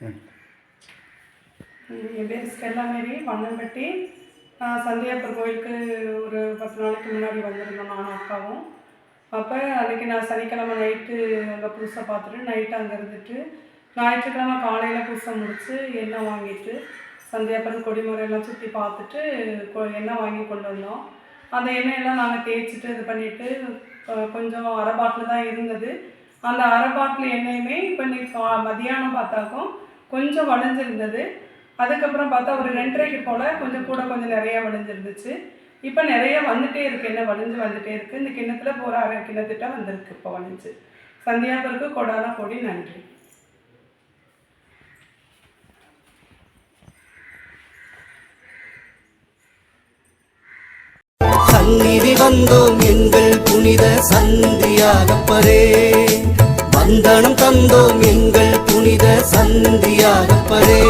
என் பேர் ஸ்டெல்லா மேரி வண்ணம்பட்டி. சந்தியாப்பர் கோயிலுக்கு ஒரு பத்து நாளைக்கு முன்னாடி வந்திருந்தோம் நானும் அக்காவும் அப்போ அன்றைக்கி நான் சனிக்கிழமை நைட்டு அங்கே புதுசாக பார்த்துட்டு நைட்டு அங்கே இருந்துட்டு ஞாயிற்றுக்கிழமை காலையில் புதுசாக முடித்து எண்ணெய் வாங்கிட்டு சந்தியாப்பர் கொடிமுறையெல்லாம் சுற்றி பார்த்துட்டு கொ- எண்ணெய் வாங்கி கொண்டு வந்தோம். அந்த எண்ணெயெல்லாம் நாங்கள் தேய்ச்சிட்டு இது பண்ணிவிட்டு கொஞ்சம் அரை பாட்டில் தான் இருந்தது. அந்த அரை பாட்டில் எண்ணெயுமே இப்போ இன்னைக்கு மதியானம் பார்த்தாக்கும் கொஞ்சம் வளைஞ்சிருந்தது அதுக்கப்புறம் பார்த்தா ஒரு ரெண்டரைக்கு போல் கொஞ்சம் கூட கொஞ்சம் நிறையா வளைஞ்சிருந்துச்சு இப்போ நிறைய வந்துகிட்டே இருக்குது என்ன வளைஞ்சு வந்துகிட்டே இருக்குது இந்த கிண்ணத்தில் போகிற அரை கிண்ணத்திட்ட வந்திருக்கு இப்போ வளைஞ்சு சந்தியாப்பருக்கு கொடாதான் கொடி நன்றி. சந்நிதி வந்தோம் எங்கள் புனித சந்தியாகப்பரே. வந்தனம் தந்தோம் எங்கள் புனித சந்தியாகப்பரே